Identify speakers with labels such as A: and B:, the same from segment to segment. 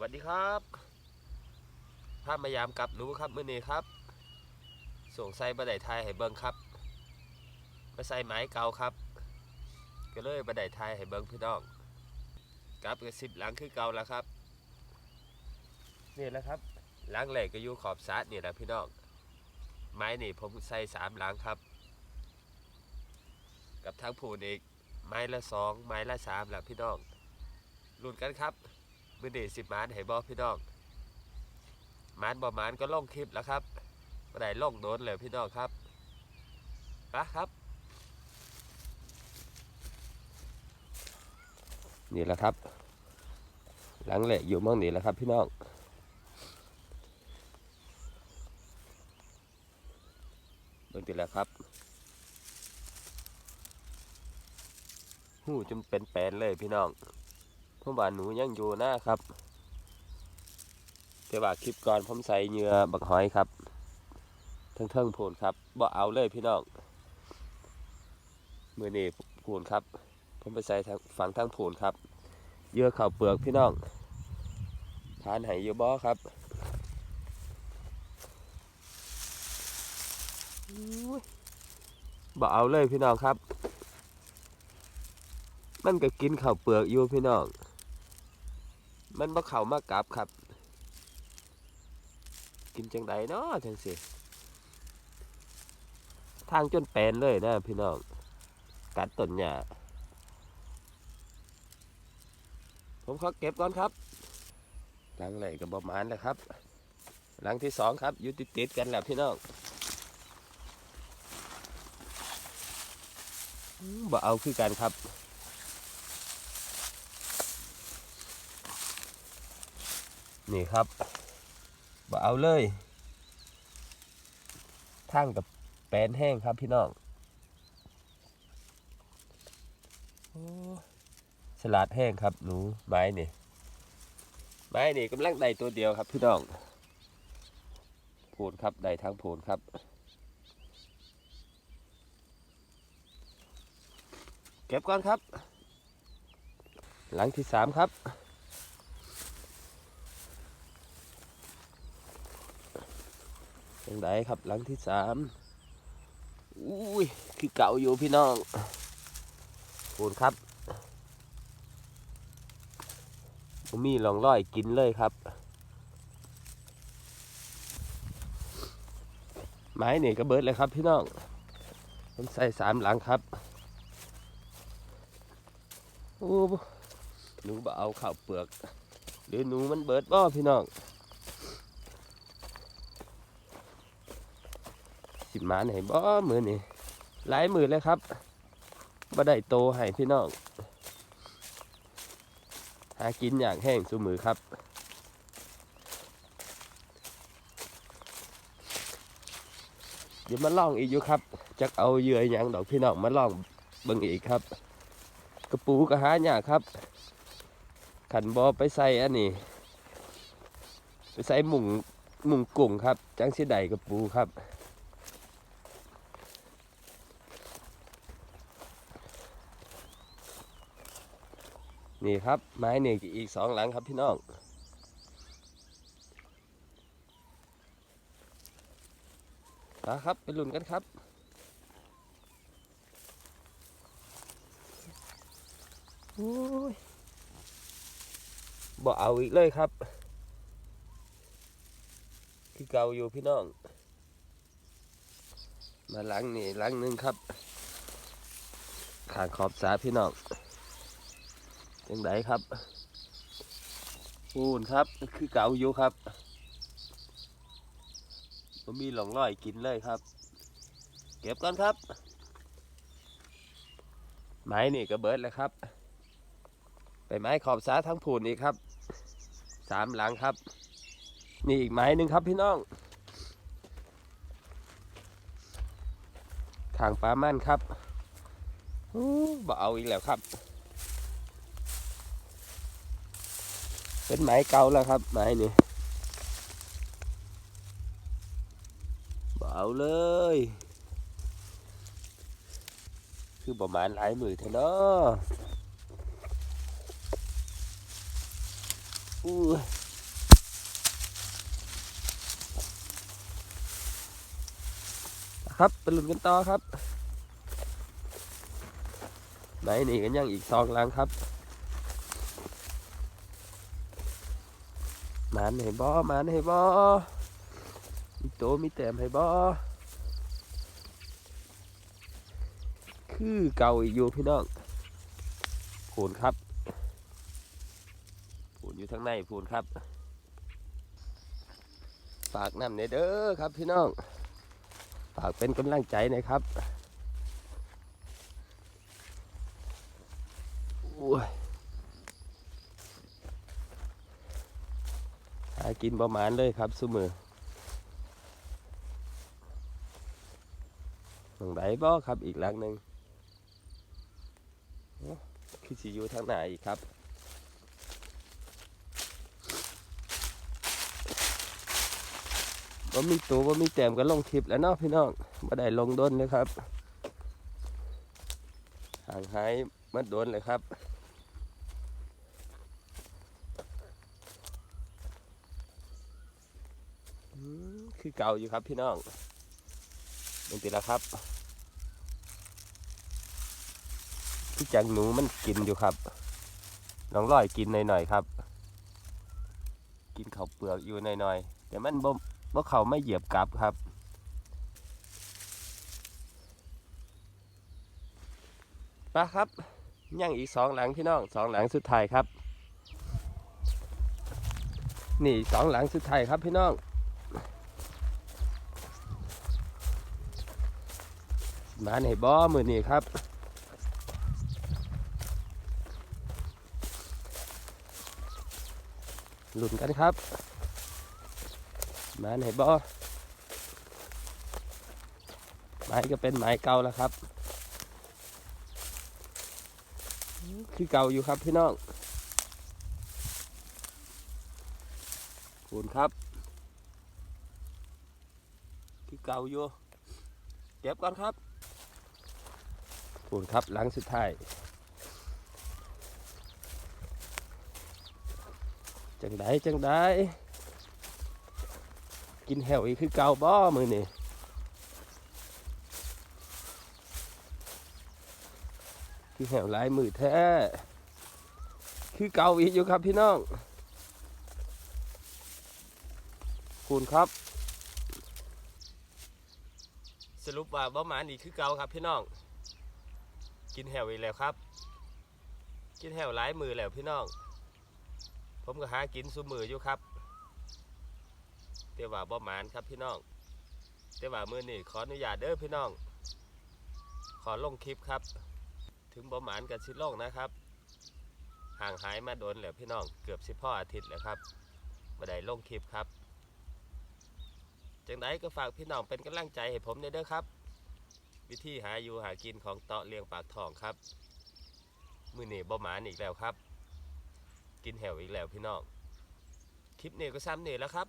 A: สวัสดีครับภาพมายามกับหนูครับมื้อนี้ครับ ส่งใส่บันไดไทยให้เบิ่งครับมาใส่ไม้เก่าครับ ก็เลยบันไดไทยให้เบิ่งพี่น้องกับกับสิบหลังคือเก่าแล้วครับนี่แหละครับหลังแรกก็อยู่ขอบสระนี่แหละพี่น้องไม้นี่ผมใส่สามหลังครับ กับทั้งผูนอีกไม้ละสองไม้ละสามแหละพี่น้องลุ้นกันครับ มือดีสิมานให้บอพี่น้องมานบอมานก็ล่องคลิปแล้วครับบ่ได้ล่องโดนเลยพี่น้องครับปะครับ นี่แหละครับ หลังแหละอยู่มืองนี่แหละครับ พี่น้องเบิ่งติแล้วครับหูจนเป็นแปลนเลยพี่น้อง ผมว่าหนูยังอยู่นะครับแต่ว่าคลิปก่อนผมใส่เหยื่อบักหอยครับเทิงเทิงๆพูนครับบ่เอาเลยพี่น้องมือนี้พูนครับ ผมไปใส่ฝังทางพูนครับเยื่อเข่าวเปลือกพี่น้องทานไหอยู่บ่ครับบ่เอาเลยพี่น้องครับ มันก็กินข้าวเปลือกอยู่พี่น้อง มันบ่เข้ามากลับครับ กินจังไดเนาะจังสิทางจนแปลนเลยนะพี่น้อง กัดต้นหญ้าผมขอเก็บก่อนครับ หลังไหลกับบมานแล้วครับ หลังที่สองครับอยู่ติดๆกันแล้วพี่น้องมบ่เอาคือกันครับ นี่ครับบ่เอาเลยทางกับแปนแห้งครับพี่น้องสลัดแห้งครับหนูไม้นี่ไม้นี่กำลังได้ตัวเดียวครับพี่น้องพูนครับได้ทั้งพูนครับเก็บก่อนครับ หลังที่สามครับ งไงครับหลังที่สามอุ้ยคือเก่าอยู่พี่น้องปูนครับผมมีลองร้อยกินเลยครับ ไม้เนี่ยก็เบิดเลยครับพี่น้องผมใส่สามหลังครับโอ้หนูบ่เอาข้าวเปลือก หรือหนูมันเบิดบ่พี่น้อง สิมานให้บ่มือนี่หลายมือเลยครับบ่ได้โตให้พี่น้องหากินอย่างแห้งสูมือครับเดี๋ยวมาล่องอีกอยู่ครับจักเอาเยื่อหยังดอกพี่น้องมาล่องเบิ่งอีกครับ กระปูกระหาหยากครับ ขันบอไปใส่อันนี้ไปใส่หมุงหมุงกุ้งครับ จังสิใดกระปูครับ นี่ครับไม้นี่อีกสองหลังครับพี่น้องมาครับไปลุ้นกันครับโอ้ยบ่เอาอีกเลยครับ คือเก่าอยู่พี่น้อง มาหลังนี่หลังหนึ่งครับขางขอบสาพี่น้อง จังไดครับปูนครับ คือเก่าอยู่ครับผมมีหลงร้อยกินเลยครับ เก็บก่อนครับ ไม้นี่ก็เบิดแล้วครับ ไปไม้ขอบสาทั้งผูนอีกครับ สามหลังครับ นี่อีกไม้หนึ่งครับพี่น้องทางปลามั่นครับบ่เอาอีกแล้วครับ เป็นไม้เก่าแล้วครับไม้นี่เบาเลย คือประมาณหลายหมื่นเท่านาะอู้ครับเป็นลุ้นกันต่อครับไหนนี่กันยังอีกสองลังครับ หมานให้บ่หมานให้บ่มีโตมีแต้มให้บ่คือเก่าอีกอยู่พี่น้องพูนครับพูนอยู่ทางในพูนครับ ฝากน้ำในเด้อครับพี่น้อง ฝากเป็นกำลังใจนะครับโอ้ยหา กินประมาณเลยครับสุมือหงไดบ่ครับอีกหลังหนึ่งคือสิอยู่ทางไหนอีกครับว่ามีตัวว่ามีแต้มก็ลงคลิปแล้วเนาะพี่น้องมาได้ลงโดนเลยครับ ห่างหายมาโดนเลยครับ คือเก่าอยู่ครับพี่น้องเป็นตีแล้วครับพี่จังหนูมันกินอยู่ครับน้องร้อยกินหน่อยๆครับ กินข้าวเปลือกอยู่หน่อยๆแต่มันบ่ว่เขาไม่เหยียบกลับครับปะครับยังอีกสองหลังพี่น้องสองหลังสุดท้ายครับ นี่สองหลังสุดท้ายครับพี่น้อง มาในบ่อมือนี่ครับหลุนกันครับ มาไหนบ่อไม้ก็เป็นไม้เก่าแล้วครับ คือเก่าอยู่ครับพี่น้องคุณครับ คือเก่าอยู่เก็บก่อนครับ คุณครับหลังสุดท้าย จังได้จังได้กินแหวอีกคือเกาบ่มือนี่คือแหวหลายมือแท้ คือเกาอีกอยู่ครับพี่น้องคุณครับ สรุปว่าบ่หมานี่คือเกาครับพี่น้อง กินแหวอีกแล้วครับ กินแหวหลายมือแล้วพี่น้อง ผมก็หากินซุมืออยู่ครับแต่ว่าบ่หมานครับพี่น้องแต่ว่ามือนี่ขออนุญาตเด้อพี่น้อง ขอลงคลิปครับ ถึงบ่หมานกับชิดลงนะครับห่างหายมาโดนแล้วพี่น้องเกือบสิพ่ออาทิตย์แล้วครับมาได้ลงคลิปครับจังไดก็ฝากพี่น้องเป็นกำลังใจให้ผมด้เด้อครับ วิธีหาอยู่หากินของเตาะเลี้ยงปากทองครับ มือนี่บ่หมานอีกแล้วครับ กินแหวอีกแล้วพี่น้องคลิปนี้ก็ซ้ำนี่แล้วครับ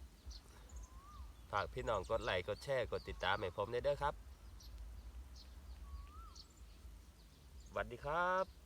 A: ฝากพี่น้องกดไลค์กดแชร์กดติดตามให้ผมได้เด้อครับสวัสดีครับ